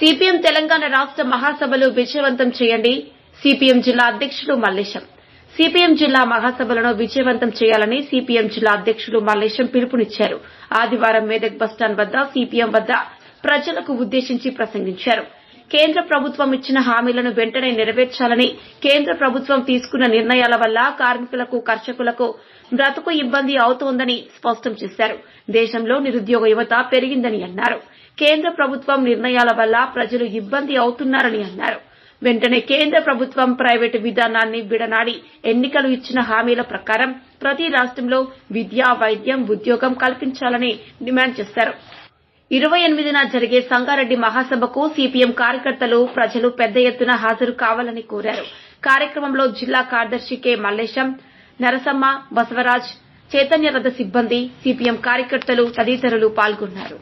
CPM Telangana రాష్ట్ర మహాసభలు విజయవంతం చేయండి. సిపిఎం జిల్లా అధ్యక్షులు మల్లేశం. సిపిఎం జిల్లా మహాసభలను విజయవంతం చేయాలని సిపిఎం జిల్లా అధ్యక్షులు మల్లేశం పిలుపునిచ్చారు. ఆదివారం మేదక్ బస్టాండ్ వద్ద సిపిఎం వద్ద ప్రజలకు ఉద్దేశించి ప్రసంగించారు. కేంద్ర ప్రభుత్వం ఇచ్చిన హామీలను వెంటనే నెరవేర్చాలని కేంద్ర ప్రభుత్వం తీసుకున్న నిర్ణయాల వల్ల కార్మికులకు కర్షకులకు బ్రతుకు ఇబ్బంది అవుతోందని స్పష్టం చేశారు. దేశంలో నిరుద్యోగ యువత పెరిగిందని అన్నారు. కేంద్ర ప్రభుత్వం నిర్ణయాల వల్ల ప్రజలు ఇబ్బంది అవుతున్నారని అన్నారు. వెంటనే కేంద్ర ప్రభుత్వం ప్రైవేటు విధానాన్ని విడనాడి ఎన్నికలు ఇచ్చిన హామీల ప్రకారం ప్రతి రాష్ట్రంలో విద్య వైద్యం ఉద్యోగం కల్పించాలని డిమాండ్ చేశారు. ఇరవై ఎనిమిదిన జరిగే సంగారెడ్డి మహాసభకు సిపిఎం కార్యకర్తలు ప్రజలు పెద్ద ఎత్తున హాజరు కావాలని కోరారు. కార్యక్రమంలో జిల్లా కార్యదర్శి కె. మల్లేశం నరసమ్మ బసవరాజ్ చైతన్య రథ సిబ్బంది సిపిఎం కార్యకర్తలు తదితరులు పాల్గొన్నారు.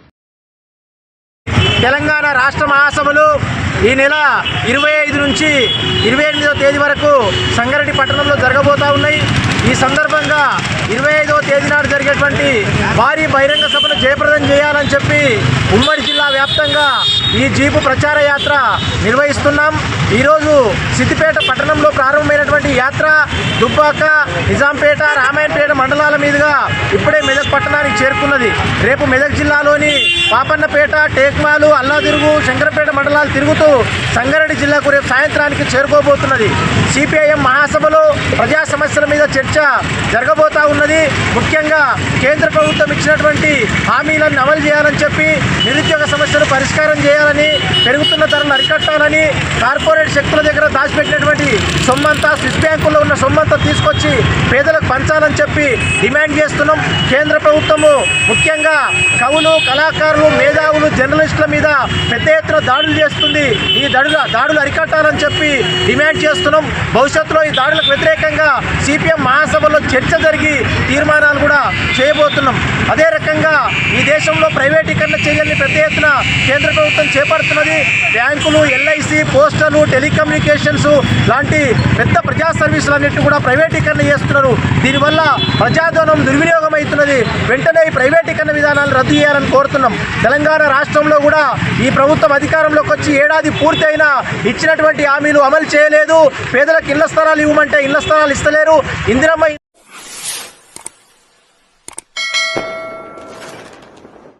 తెలంగాణ రాష్ట్ర మహాసభలు ఈ నెల ఇరవై ఐదు నుంచి ఇరవై ఎనిమిదవ తేదీ వరకు సంగారెడ్డి పట్టణంలో జరగబోతా ఉన్నాయి. ఈ సందర్భంగా ఇరవై ఐదవ తేదీ నాడు జరిగేటువంటి భారీ బహిరంగ సభను జయప్రదం చేయాలని చెప్పి ఉమ్మడి జిల్లా వ్యాప్తంగా ఈ జీపు ప్రచార యాత్ర నిర్వహిస్తున్నాం. ఈరోజు సిద్దిపేట పట్టణంలో ప్రారంభమైనటువంటి యాత్ర దుబ్బాక నిజాంపేట రామాయణపేట మండలాల మీదుగా ఇప్పుడే మెదక్ పట్టణానికి చేరుకున్నది. రేపు మెదక్ జిల్లాలోని పాపన్నపేట టేక్మాలు అల్లాదిరుగు శంకరపేట మండలాలు తిరుగుతూ సంగారెడ్డి జిల్లాకు రేపు సాయంత్రానికి చేరుకోబోతున్నది. సిపిఐఎం మహాసభలో ప్రజా సమస్యల మీద చర్చ జరగబోతా ఉన్నది. ముఖ్యంగా కేంద్ర ప్రభుత్వం ఇచ్చినటువంటి హామీలను అమలు చేయాలని చెప్పి నిరుద్యోగ సమస్యలు పరిష్కారం చేయాలని పెరుగుతున్న ధరను అరికట్టాలని కార్పొరేట్ శక్తుల దగ్గర దాచిపెట్టినటువంటి సొమ్మంతా స్విస్ బ్యాంకుల్లో ఉన్న సొమ్మంతా తీసుకొచ్చి పేదలకు పంచాలని చెప్పి డిమాండ్ చేస్తున్నాం. కేంద్ర ప్రభుత్వము ముఖ్యంగా కవులు కళాకారులు మేధావులు జర్నలిస్టుల మీద పెద్ద ఎత్తున దాడులు చేస్తుంది. ఈ దాడుల దాడులు అరికట్టాలని చెప్పి డిమాండ్ చేస్తున్నాం. భవిష్యత్తులో ఈ దాడులకు వ్యతిరేకంగా సిపిఎం మహాసభలో చర్చ జరిగి తీర్మానాలు కూడా చేయబోతున్నాం. అదే రకంగా ఈ దేశంలో ప్రైవేటీకరణ చర్యల్ని పెద్ద ఎత్తున కేంద్ర ప్రభుత్వం చేపడుతున్నది. బ్యాంకులు ఎల్ఐసి పోస్టలు టెలికమ్యూనికేషన్స్ లాంటి పెద్ద ప్రజా సర్వీసులన్నింటినీ కూడా ప్రైవేటీకరణ చేస్తున్నారు. దీనివల్ల ప్రజాధనం దుర్వినియోగం అవుతున్నది వెంటనే ఈ ప్రైవేటీకరణ విధానాలు రద్దు చేయాలని కోరుతున్నాం. తెలంగాణ రాష్ట్రంలో కూడా ఈ ప్రభుత్వం అధికారంలోకి వచ్చి ఏడాది పూర్తయినా ఇచ్చినటువంటి హామీలు అమలు చేయలేదు. పేదలకు ఇళ్ళ స్థలాలు ఇవ్వమంటే ఇళ్ళ స్థలాలు ఇస్తలేరు. ఇందిరమ్మ